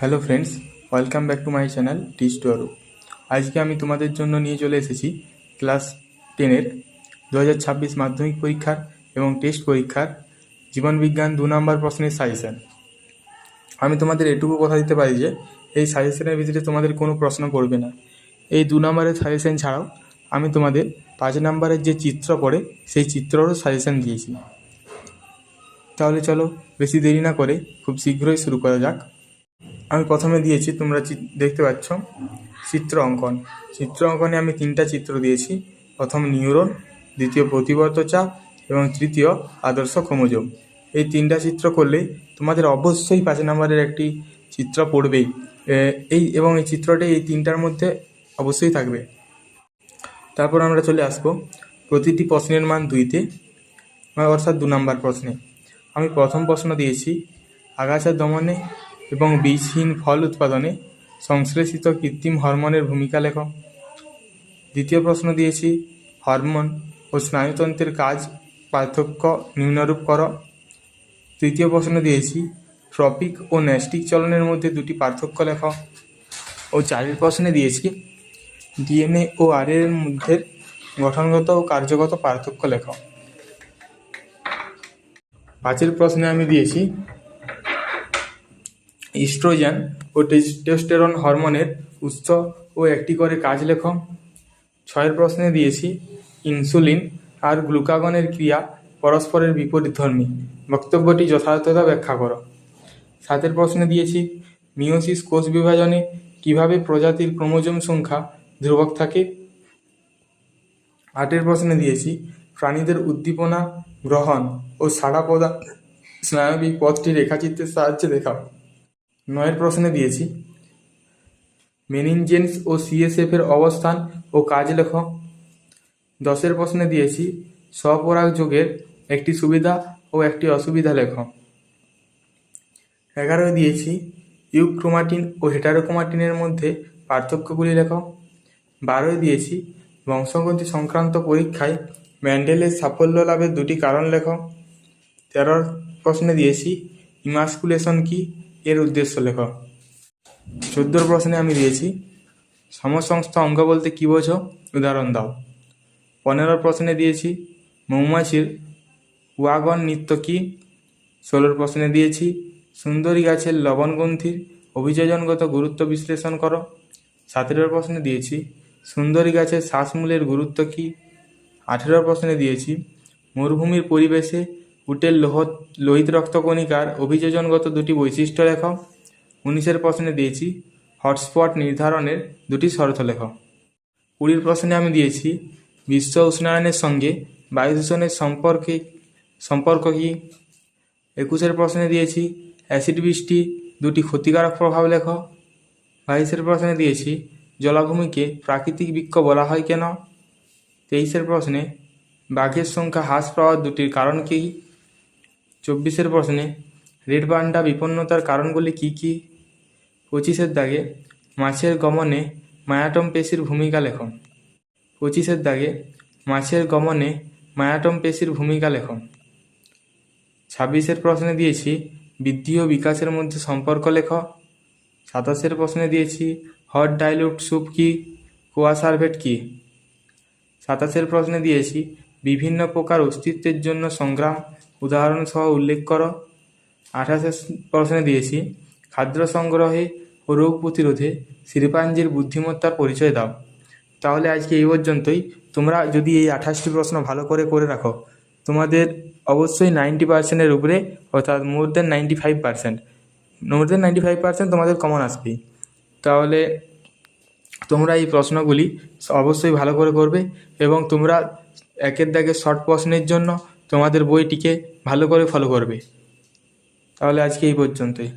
Hello friends, welcome back to my channel teach to আরু আজকে আমি তোমাদের জন্য নিয়ে চলে এসেছি ক্লাস টেনের দু হাজার ছাব্বিশ মাধ্যমিক পরীক্ষার এবং টেস্ট পরীক্ষার জীবনবিজ্ঞান দু নম্বর প্রশ্নের সাজেশন। আমি তোমাদের এটুকু কথা দিতে পারি যে, এই সাজেশনের ভিতরে তোমাদের কোনো প্রশ্ন পড়বে না। এই দু নম্বরের সাজেশন ছাড়াও আমি তোমাদের পাঁচ নম্বরের যে চিত্র পড়ে, সেই চিত্ররও সাজেশন দিয়েছি। তাহলে চলো বেশি দেরি না করে খুব শীঘ্রই শুরু করা যাক। আমি প্রথমে দিয়েছি, তোমরা দেখতে পাচ্ছ, চিত্র অঙ্কন। চিত্র অঙ্কনে আমি তিনটা চিত্র দিয়েছি। প্রথম নিউরন, দ্বিতীয় প্রতিবর্ত চাপ এবং তৃতীয় আদর্শ ক্রোমোজোম। এই তিনটা চিত্র করলে তোমাদের অবশ্যই পাঁচ নম্বরের একটি চিত্র পড়বেই। এই এবং এই চিত্রটি এই তিনটার মধ্যে অবশ্যই থাকবে। তারপর আমরা চলে আসব প্রতিটি প্রশ্নের মান দুইতে, অর্থাৎ দু নম্বর প্রশ্নে। আমি প্রথম প্রশ্ন দিয়েছি, আগাছা দমনে এবং বীজহীন ফল উৎপাদনে সংশ্লেষিত কৃত্রিম হরমোনের ভূমিকা লেখ। দ্বিতীয় প্রশ্ন দিয়েছি, হরমোন ও স্নায়ুতন্ত্রের কাজ পার্থক্য নিম্নরূপ কর। তৃতীয় প্রশ্ন দিয়েছি, ট্রপিক ও ন্যাস্টিক চলনের মধ্যে দুটি পার্থক্য লেখ। ও চারের প্রশ্নে দিয়েছি, ডিএনএ ও আর এর মধ্যে গঠনগত ও কার্যগত পার্থক্য লেখ। পাঁচের প্রশ্নে আমি দিয়েছি ইস্ট্রোজেন ও টেস্টোস্টেরন হরমোনের উৎস ও একটি করে কাজ লেখ ছয়ের প্রশ্নে দিয়েছি, ইনসুলিন আর গ্লুকাগনের ক্রিয়া পরস্পরের বিপরীতধর্মী বক্তব্যটি যথার্থতা ব্যাখ্যা করো। সাতের প্রশ্নে দিয়েছি মিওসিস কোষ বিভাজনে কীভাবে প্রজাতির ক্রোমোজোম সংখ্যা ধ্রুবক থাকে? আটের প্রশ্নে দিয়েছি, প্রাণীদের উদ্দীপনা, গ্রহণ ও সাড়া প্রদান স্নায়বিক পথটি রেখাচিত্রের সাহায্যে দেখাও। নয়ের প্রশ্নে দিয়েছি। মেনিনজেন্স ও সিএসএফ এর অবস্থান ও কাজ লেখ। দশের প্রশ্নে দিয়েছি, স্বপরাগ যোগের একটি সুবিধা ও একটি অসুবিধা লেখ। এগারোয় দিয়েছি, ইউক্রোমাটিন ও হেটারোক্রোমাটিনের মধ্যে পার্থক্যগুলি লেখ। বারোয় দিয়েছি, বংশগতি সংক্রান্ত পরীক্ষায় ম্যান্ডেলের সাফল্য লাভের দুটি কারণ লেখ। তেরোর প্রশ্নে দিয়েছি, ইমাসকুলেশন কি এর উদ্দেশ্য লেখ চোদ্দোর প্রশ্নে আমি দিয়েছি সমসংস্থা অঙ্গ বলতে কী বোঝো? উদাহরণ দাও। পনেরোর প্রশ্নে দিয়েছি, মৌমাছির ওয়াগন নৃত্য কী? ষোলোর প্রশ্নে দিয়েছি, সুন্দরী গাছের লবণগ্রন্থির অভিযোজনগত গুরুত্ব বিশ্লেষণ করো। সতেরোর প্রশ্নে দিয়েছি, সুন্দরী গাছের শ্বাসমূলের গুরুত্ব কী? আঠেরোর প্রশ্নে দিয়েছি, মরুভূমির পরিবেশে উটের লোহ, লোহিত রক্তকণিকার অভিযোজনগত দুটি বৈশিষ্ট্য লেখ। উনিশের প্রশ্নে দিয়েছি, হটস্পট নির্ধারণের দুটি শর্ত লেখ। কুড়ির প্রশ্নে আমি দিয়েছি, বিশ্ব উষ্ণায়নের সঙ্গে বায়ু দূষণের সম্পর্কে, সম্পর্ক কী? একুশের প্রশ্নে দিয়েছি, অ্যাসিড বৃষ্টি দুটি ক্ষতিকারক প্রভাব লেখ। বাইশের প্রশ্নে দিয়েছি, জলাভূমিকে প্রাকৃতিক বৃক্ষ বলা হয় কেন? তেইশের প্রশ্নে, বাঘের সংখ্যা হ্রাস পাওয়ার দুটির কারণ কী? চব্বিশের প্রশ্নে রেড পান্ডা বিপন্নতার কারণগুলি কী কী? পঁচিশের দাগে মাছের গমনে মায়াটম পেশির ভূমিকা লেখন পঁচিশের দাগে মাছের গমনে মায়াটম পেশির ভূমিকা লেখন ছাব্বিশের প্রশ্নে দিয়েছি, বৃদ্ধি ও বিকাশের মধ্যে সম্পর্ক লেখ। সাতাশের প্রশ্নে দিয়েছি, হট ডাইলুট স্যুপ কি? কোয়া সার্ভেট কি? সাতাশের প্রশ্নে দিয়েছি, বিভিন্ন প্রকার অস্তিত্বের জন্য সংগ্রাম উদাহরণ সহ উল্লেখ করো। আঠাশের প্রশ্নে দিয়েছি, খাদ্য সংগ্রহে ও রোগ প্রতিরোধে শিল্পাঞ্জির বুদ্ধিমত্তার পরিচয় দাও। তাহলে আজকে এই পর্যন্তই। তোমরা যদি এই আঠাশটি প্রশ্ন ভালো করে করে রাখো, তোমাদের অবশ্যই নাইনটি পার্সেন্টের উপরে অর্থাৎ more than ninety five percent. More than ninety five percent তোমাদের কমন আসবেই। তাহলে তোমরা এই প্রশ্নগুলি অবশ্যই ভালো করে করবে এবং তোমরা একের দাগে শর্ট প্রশ্নের জন্য তোমাদের বইটিকে ভালো করে ফলো করবে। তাহলে আজকে এই পর্যন্তই।